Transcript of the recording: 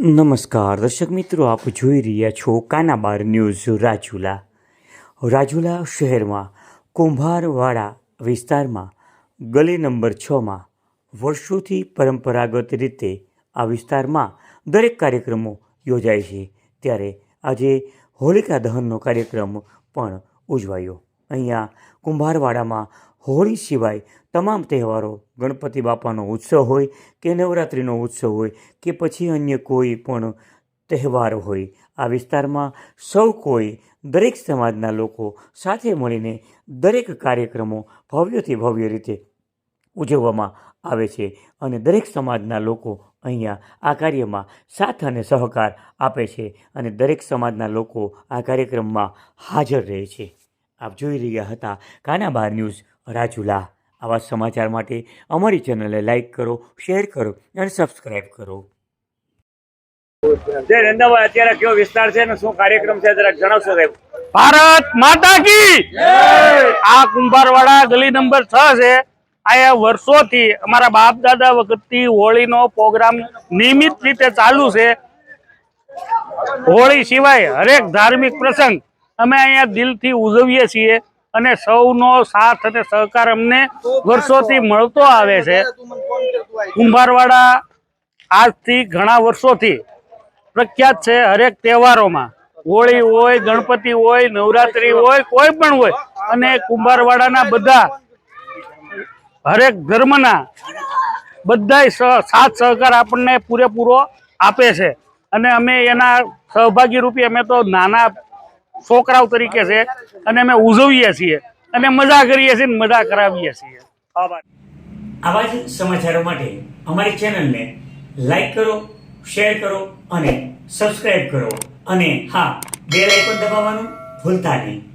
નમસ્કાર, દર્શક મિત્રો, આપ જોઈ રહ્યા છો કાનાબાર ન્યૂઝ રાજુલા. રાજુલા શહેરમાં કુંભારવાડા વિસ્તારમાં ગલી નંબર છમાં વર્ષોથી પરંપરાગત રીતે આ વિસ્તારમાં દરેક કાર્યક્રમો યોજાય છે. ત્યારે આજે હોલિકા દહનનો કાર્યક્રમ પણ ઉજવાયો. અહીંયા કુંભારવાડામાં હોળી સિવાય તમામ તહેવારો, ગણપતિ બાપાનો ઉત્સવ હોય કે નવરાત્રિનો ઉત્સવ હોય કે પછી અન્ય કોઈ પણ તહેવાર હોય, આ વિસ્તારમાં સૌ કોઈ દરેક સમાજના લોકો સાથે મળીને દરેક કાર્યક્રમો ભવ્યથી ભવ્ય રીતે ઉજવવામાં આવે છે અને દરેક સમાજના લોકો અહીંયા આ કાર્યમાં સાથ અને સહકાર આપે છે અને દરેક સમાજના લોકો આ કાર્યક્રમમાં હાજર રહે છે. આપ જોઈ રહ્યા હતા કાનાબાર ન્યૂઝ રાજુલા આવા સમાચાર માટે અમારી ચેનલને લાઈક કરો શેર કરો અને સબસ્ક્રાઈબ કરો. જે નંદાભાઈ અત્યારે કયો વિસ્તાર છે ને શું કાર્યક્રમ છે જરાક જણાવશો સાહેબ? ભારત માતા કી આ કુંભારવાડા ગલી નંબર છ છે. અહીંયા વર્ષોથી અમારા બાપ દાદા વખતથી હોળીનો પ્રોગ્રામ નિયમિત રીતે ચાલુ છે. હોળી સિવાય હરેક ધાર્મિક પ્રસંગ અમે અહીંયા દિલથી ઉજવીએ છીએ. અને સૌનો સાથ અને સહકાર અમને વર્ષોથી મળતો આવે છે. કુંભારવાડા આજથી ઘણા વર્ષોથી પ્રખ્યાત છે હરેક તહેવારોમાં. હોળી હોય, ગણપતિ હોય, નવરાત્રી હોય, કોઈ પણ હોય. અને કુંભારવાડાના બધા હરેક ધર્મના બધાય સ- સાથ સહકાર આપણને પૂરેપૂરો આપે છે. અને અમે એના સહભાગી રૂપે અમે તો નાના છોકરાઓ તરીકે છે. અને અમે ઉજવીએ છીએ. અને મજા કરીએ છીએ મજા કરાવીએ છીએ. આભાર આવા જ સમાચારો માટે અમારી ચેનલને લાઈક કરો શેર કરો અને સબસ્ક્રાઈબ કરો. અને હા બે લાઈક પણ દબાવવાનું ભૂલતા નહીં.